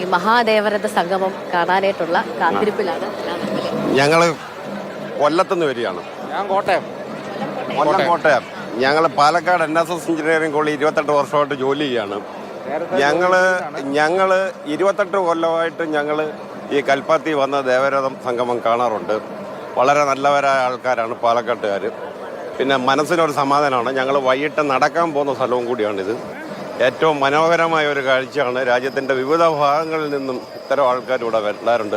ഈ മഹാദേവരഥ സംഗമം കാണാനായിട്ടുള്ള കാത്തിരിപ്പിലാണ്. ഞങ്ങൾ കൊല്ലത്തുനിന്ന് വരികയാണ്. ഞാൻ കോട്ടയം. കൊല്ലം കോട്ടയം. ഞങ്ങൾ Palakkad N S S engineering college ഇരുപത്തെട്ട് വർഷമായിട്ട് ജോലി ചെയ്യാണ് ഞങ്ങൾ ഞങ്ങൾ ഇരുപത്തെട്ട് കൊല്ലമായിട്ട് ഞങ്ങൾ ഈ കൽപ്പാത്തി വന്ന ദേവരഥം സംഗമം കാണാറുണ്ട്. വളരെ നല്ലവരായ ആൾക്കാരാണ് പാലക്കാട്ടുകാർ പിന്നെ മനസ്സിനൊരു സമാധാനമാണ്. ഞങ്ങൾ വൈകിട്ട് നടക്കാൻ പോകുന്ന സ്ഥലവും കൂടിയാണിത്. ഏറ്റവും മനോഹരമായ ഒരു കാഴ്ചയാണ് രാജ്യത്തിന്റെ വിവിധ ഭാഗങ്ങളിൽ നിന്നും ഇത്തരം ആൾക്കാർ ഇവിടെ വരാറുണ്ട്.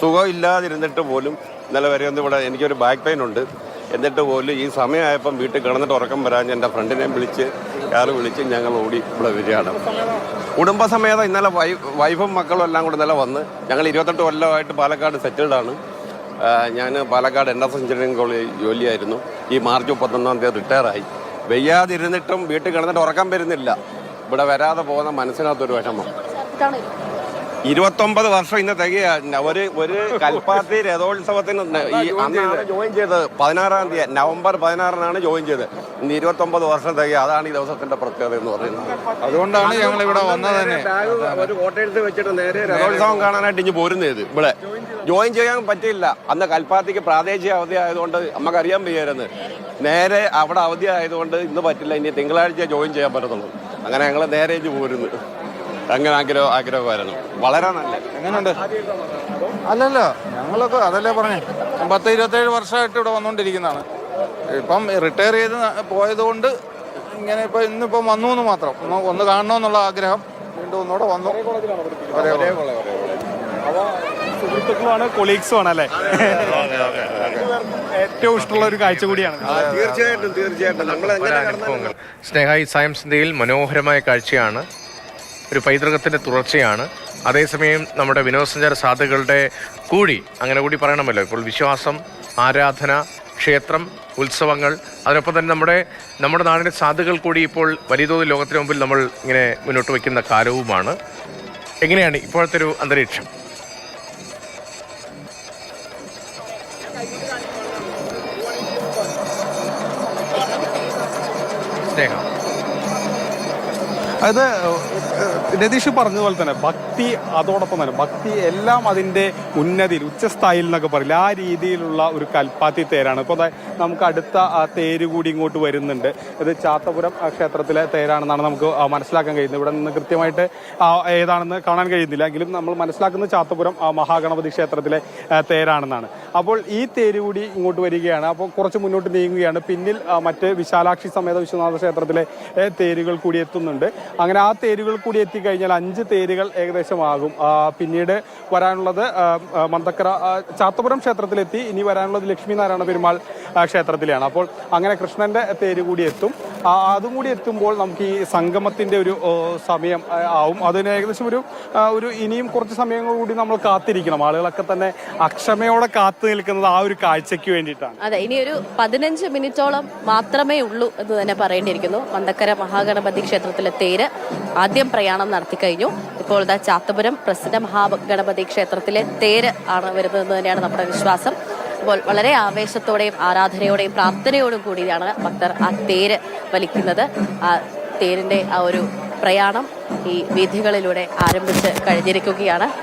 സുഖമില്ലാതിരുന്നിട്ട് പോലും ഇന്നലെ വരെ ഒന്നും ഇവിടെ എനിക്കൊരു ബാക്ക് പെയിൻ ഉണ്ട്. എന്നിട്ട് പോലും ഈ സമയമായപ്പം വീട്ടിൽ കിടന്നിട്ട് ഉറക്കം വരാൻ എന്റെ ഫ്രണ്ടിനെ വിളിച്ച് കാറ് വിളിച്ച് ഞങ്ങൾ ഓടി ഇവിടെ വരികയാണ്. കുടുംബസമേതം ഇന്നലെ വൈഫും മക്കളും എല്ലാം കൂടെ ഇന്നലെ വന്ന് ഞങ്ങൾ ഇരുപത്തെട്ട് കൊല്ലമായിട്ട് പാലക്കാട് സെറ്റിൽഡാണ് ഞാൻ Palakkad N S engineering college ജോലിയായിരുന്നു. ഈ മാർച്ച് മുപ്പത്തൊന്നാം തീയതി റിട്ടയറായി. വെയ്യാതിരുന്നിട്ടും വീട്ടിൽ കിടന്നിട്ട് ഉറക്കം വരുന്നില്ല. ഇവിടെ വരാതെ പോകുന്ന മനസ്സിനകത്തൊരു വിഷമം. ഇരുപത്തൊമ്പത് വർഷം ഇന്ന് തികയ. ഒരു ഒരു കൽപ്പാത്തി രഥോത്സവത്തിന് ഈ അന്നാണ് ജോയിൻ ചെയ്തത്. പതിനാറാം തീയതി നവംബർ പതിനാറിനാണ് ജോയിൻ ചെയ്തത്. ഇന്ന് ഇരുപത്തൊമ്പത് വർഷം തികയ. അതാണ് ഈ ദിവസത്തിന്റെ പ്രത്യേകത എന്ന് പറയുന്നത്. അതുകൊണ്ടാണ് ഞങ്ങൾ ഇവിടെ വന്നത് തന്നെ. ഒരു കോട്ടയത്ത് വെച്ചിട്ട് നേരെ രഥോത്സവം കാണാനായിട്ട് ഇനി പോരുന്നത് ഇവിടെ. ജോയിൻ ചെയ്യാൻ പറ്റില്ല അന്ന് കൽപ്പാത്തിക്ക് പ്രാദേശിക അവധി ആയതുകൊണ്ട് നമുക്കറിയാൻ വയ്യായിരുന്നു. നേരെ അവിടെ അവധി ആയതുകൊണ്ട് ഇന്ന് പറ്റില്ല. ഇനി തിങ്കളാഴ്ച ജോയിൻ ചെയ്യാൻ പറ്റത്തുള്ളൂ. അങ്ങനെ ഞങ്ങൾ നേരെ പോരുന്നു. അങ്ങനെ ആഗ്രഹം ആഗ്രഹമായിരുന്നു. വളരെ നല്ല. എങ്ങനെയുണ്ട് അല്ലല്ല ഞങ്ങളൊക്കെ അതല്ലേ പറഞ്ഞേ. പത്ത് ഇരുപത്തേഴ് വർഷമായിട്ട് ഇവിടെ വന്നുകൊണ്ടിരിക്കുന്നതാണ് ഇപ്പം റിട്ടയർ ചെയ്ത് പോയതുകൊണ്ട് ഇങ്ങനെ ഇപ്പം ഇന്നിപ്പം വന്നു എന്ന് മാത്രം. ഒന്ന് ഒന്ന് കാണണമെന്നുള്ള ആഗ്രഹം വീണ്ടും ഒന്നുകൂടെ വന്നു. ഒരേ സുഹൃത്തുക്കളുമാണ് കൊളീഗ്സുമാണ് അല്ലെ? ഏറ്റവും ഇഷ്ടമുള്ള ഒരു കാഴ്ച കൂടിയാണ്. തീർച്ചയായിട്ടും തീർച്ചയായിട്ടും. സ്നേഹ എങ്ങനെ അനുഭവങ്ങൾ സ്നേഹായി സയൻസ് ഇന്ത്യയിൽ മനോഹരമായ കാഴ്ചയാണ്. ഒരു പൈതൃകത്തിന്റെ തുടർച്ചയാണ്. അതേസമയം നമ്മുടെ വിനോദസഞ്ചാര സാധ്യതകളുടെ കൂടി അങ്ങനെ കൂടി പറയണമല്ലോ. ഇപ്പോൾ വിശ്വാസം ആരാധന ക്ഷേത്രം ഉത്സവങ്ങൾ അതിനൊപ്പം തന്നെ നമ്മുടെ നമ്മുടെ നാടിന്റെ സാധ്യതകൾ കൂടി ഇപ്പോൾ വലിയ തോതിൽ ലോകത്തിന് മുമ്പിൽ നമ്മൾ ഇങ്ങനെ മുന്നോട്ട് വയ്ക്കുന്ന കാലവുമാണ്. എങ്ങനെയാണ് ഇപ്പോഴത്തെ ഒരു അന്തരീക്ഷം? സ്നേഹം. അത് രതീഷ് പറഞ്ഞതുപോലെ തന്നെ ഭക്തി അതോടൊപ്പം തന്നെ ഭക്തി എല്ലാം അതിന്റെ ഉന്നതിയിൽ ഉച്ചസ്ഥായിൽ എന്നൊക്കെ പറയില്ല ആ രീതിയിലുള്ള ഒരു കൽപ്പാത്തി തേരാണ് ഇപ്പോൾ നമുക്ക് അടുത്ത ആ, തേര് കൂടി ഇങ്ങോട്ട് വരുന്നുണ്ട്. ഇത് ചാത്തപുരം ക്ഷേത്രത്തിലെ തേരാണെന്നാണ് നമുക്ക് മനസ്സിലാക്കാൻ കഴിയുന്നത്. ഇവിടെ നിന്ന് കൃത്യമായിട്ട് ഏതാണെന്ന് കാണാൻ കഴിയുന്നില്ല. എങ്കിലും നമ്മൾ മനസ്സിലാക്കുന്നത് ചാത്തപുരം മഹാഗണപതി ക്ഷേത്രത്തിലെ തേരാണെന്നാണ്. അപ്പോൾ ഈ തേര് കൂടി ഇങ്ങോട്ട് വരികയാണ്. അപ്പോൾ കുറച്ച് മുന്നോട്ട് നീങ്ങുകയാണ്. പിന്നിൽ മറ്റ് വിശാലാക്ഷി സമേത വിശ്വനാഥ ക്ഷേത്രത്തിലെ തേരുകൾ കൂടി എത്തുന്നുണ്ട്. അങ്ങനെ ആ തേരുകൾ കൂടി എത്തിക്കഴിഞ്ഞാൽ അഞ്ച് തേരുകൾ ഏകദേശമാകും. പിന്നീട് വരാനുള്ളത് മന്തക്കര ചാത്തപുരം ക്ഷേത്രത്തിലെത്തി. ഇനി വരാനുള്ളത് ലക്ഷ്മി നാരായണ പെരുമാൾ ക്ഷേത്രത്തിലാണ് അപ്പോൾ അങ്ങനെ കൃഷ്ണന്റെ തേര് കൂടി എത്തും. അതും കൂടി എത്തുമ്പോൾ നമുക്ക് ഈ സംഗമത്തിന്റെ ഒരു സമയം ആവും. അതിന് ഏകദേശം ഒരു ഒരു ഇനിയും കുറച്ച് സമയങ്ങൾ കൂടി നമ്മൾ കാത്തിരിക്കണം. ആളുകളൊക്കെ തന്നെ അക്ഷമയോടെ കാത്തു നിൽക്കുന്നത് ആ ഒരു കാഴ്ചയ്ക്ക് വേണ്ടിയിട്ടാണ്. അതെ ഇനി ഒരു പതിനഞ്ച് മിനിറ്റോളം മാത്രമേ ഉള്ളൂ എന്ന് തന്നെ പറയേണ്ടിയിരിക്കുന്നു. മന്തക്കര മഹാഗണപതി ക്ഷേത്രത്തിലെ തേര് ആദ്യം പ്രയാണം നടത്തി കഴിഞ്ഞു. ഇപ്പോൾ ഇതാ ചാത്തപുരം പ്രസിദ്ധ മഹാഗണപതി ക്ഷേത്രത്തിലെ തേര് ആണ് വരുന്നതെന്ന് തന്നെയാണ് നമ്മുടെ വിശ്വാസം. അപ്പോൾ വളരെ ആവേശത്തോടെയും ആരാധനയോടെയും പ്രാർത്ഥനയോടും കൂടിയാണ് ഭക്തർ ആ തേര് വലിക്കുന്നത്. ആ തേരിന്റെ ആ ഒരു പ്രയാണം ഈ വീഥികളിലൂടെ ആരംഭിച്ച് കഴിഞ്ഞിരിക്കുകയാണ്.